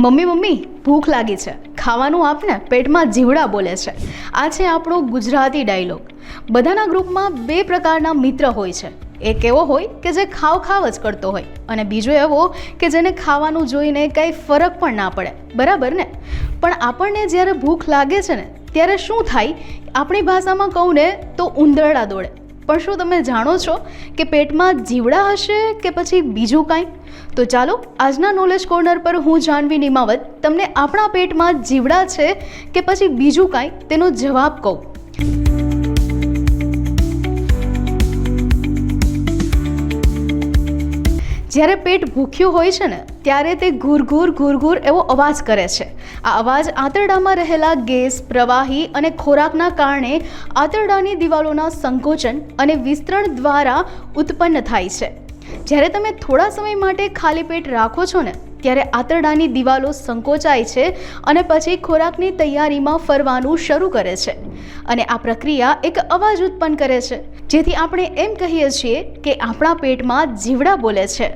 Mummy mummy, ભૂખ લાગી છે. ખાવાનું આપને પેટમાં જીવડા બોલે છે. આ છે આપણો ગુજરાતી ડાયલોગ. બધાના ગ્રુપમાં બે પ્રકારના મિત્ર હોય છે. એક એવો હોય કે જે ખાવ ખાવ જ કરતો હોય અને બીજો એવો કે જેને ખાવાનું જોઈને કંઈ ફરક પણ ના પડે. બરાબર ને? પણ આપણને જ્યારે ભૂખ લાગે છે ને, ત્યારે શું થાય? આપણી ભાષામાં કહું ને તો ઉંદરડા દોડે. પણ શું તમે જાણો છો? કે પેટમાં જીવડા હશે કે પછી બીજું કાંઈ? તો ચાલો, આજના નોલેજ કોર્નર પર હું જાણવી નિમાવત તમને આપણા પેટમાં જીવડા છે કે પછી બીજું કાંઈ તેનો જવાબ કહું. જ્યારે પેટ ભૂખ્યું હોય છે ને, ત્યારે તે ઘૂર ઘૂર ઘૂર ઘૂર એવો અવાજ કરે છે. આ અવાજ આંતરડામાં રહેલા ગેસ, પ્રવાહી અને ખોરાકના કારણે આંતરડાની દિવાલોના સંકોચન અને વિસ્તરણ દ્વારા ઉત્પન્ન થાય છે. જ્યારે તમે થોડા સમય માટે ખાલી પેટ રાખો છો ને, ત્યારે આંતરડાની દિવાલો સંકોચાય છે અને પછી ખોરાકની તૈયારીમાં ફરવાનું શરૂ કરે છે. અને આ પ્રક્રિયા એક અવાજ ઉત્પન્ન કરે છે, જેથી આપણે એમ કહીએ છીએ કે આપણા પેટમાં જીવડા બોલે છે.